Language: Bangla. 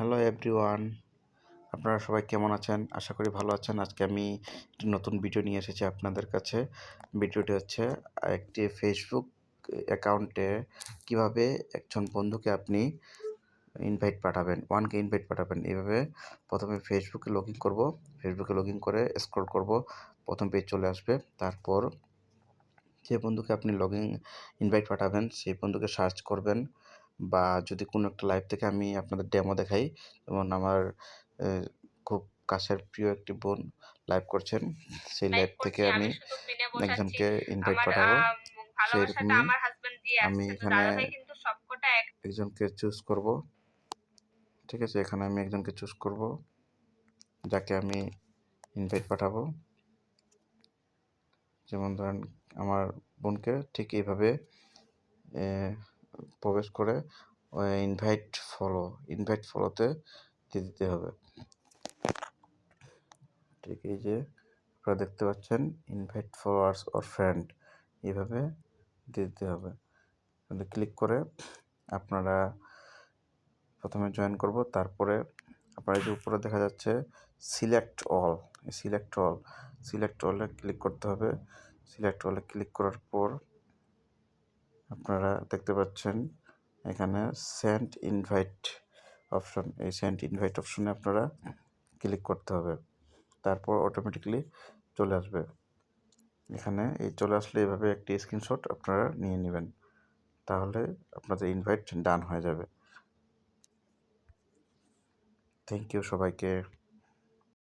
হ্যালো এভরিওয়ান আপনারা সবাই কেমন আছেন? আশা করি ভালো আছেন। আজকে আমি একটি নতুন ভিডিও নিয়ে এসেছি আপনাদের কাছে। ভিডিওটি হচ্ছে একটি ফেসবুক অ্যাকাউন্টে কীভাবে একজন বন্ধুকে আপনি ইনভাইট পাঠাবেন ওয়ানকে ইনভাইট পাঠাবেন। এইভাবে প্রথমে ফেসবুকে লগ ইন করব। ফেসবুকে লগ ইন করে স্ক্রল করব। প্রথম পেজ চলে আসবে। তারপর যে বন্ধুকে আপনি লগ ইন ইনভাইট পাঠাবেন, সেই বন্ধুকে সার্চ করবেন। বা যদি কোনো একটা লাইভ থেকে আমি আপনাদের ডেমো দেখাই যেমন আমার খুব কাছের প্রিয় একটি বোন লাইভ করছেন সেই লাইভ থেকে আমি একজনকে ইনভাইট পাঠাবো। সেরকমই আমি এখানে একজনকে চুজ করব। ঠিক আছে এখানে আমি একজনকে চুজ করব যাকে আমি ইনভাইট পাঠাবো। যেমন ধরেন আমার বোনকে ঠিক এইভাবে প্রবেশ করে ইনভাইট ফলো ইনভাইট ফলোতে দিয়ে দিতে হবে। ঠিক এই যে, আপনারা দেখতে পাচ্ছেন ইনভাইট ফলোয়ার্স অর ফ্রেন্ড এইভাবে দিয়ে দিতে হবে। ক্লিক করে আপনারা প্রথমে জয়েন করব, তারপরে আপনারা যে উপরে দেখা যাচ্ছে select all select all select অলে ক্লিক করতে হবে। সিলেক্ট অলে ক্লিক করার পর আপনারা দেখতে পাচ্ছেন, এখানে সেন্ট ইনভাইট অপশন এই সেন্ট ইনভাইট অপশনে আপনারা ক্লিক করতে হবে। তারপর অটোমেটিকলি চলে আসবে। এখানে এই চলে আসলে এভাবে একটি স্ক্রিনশট আপনারা নিয়ে নেবেন। তাহলে আপনাদের ইনভাইট ডান হয়ে যাবে। থ্যাংক ইউ সবাইকে।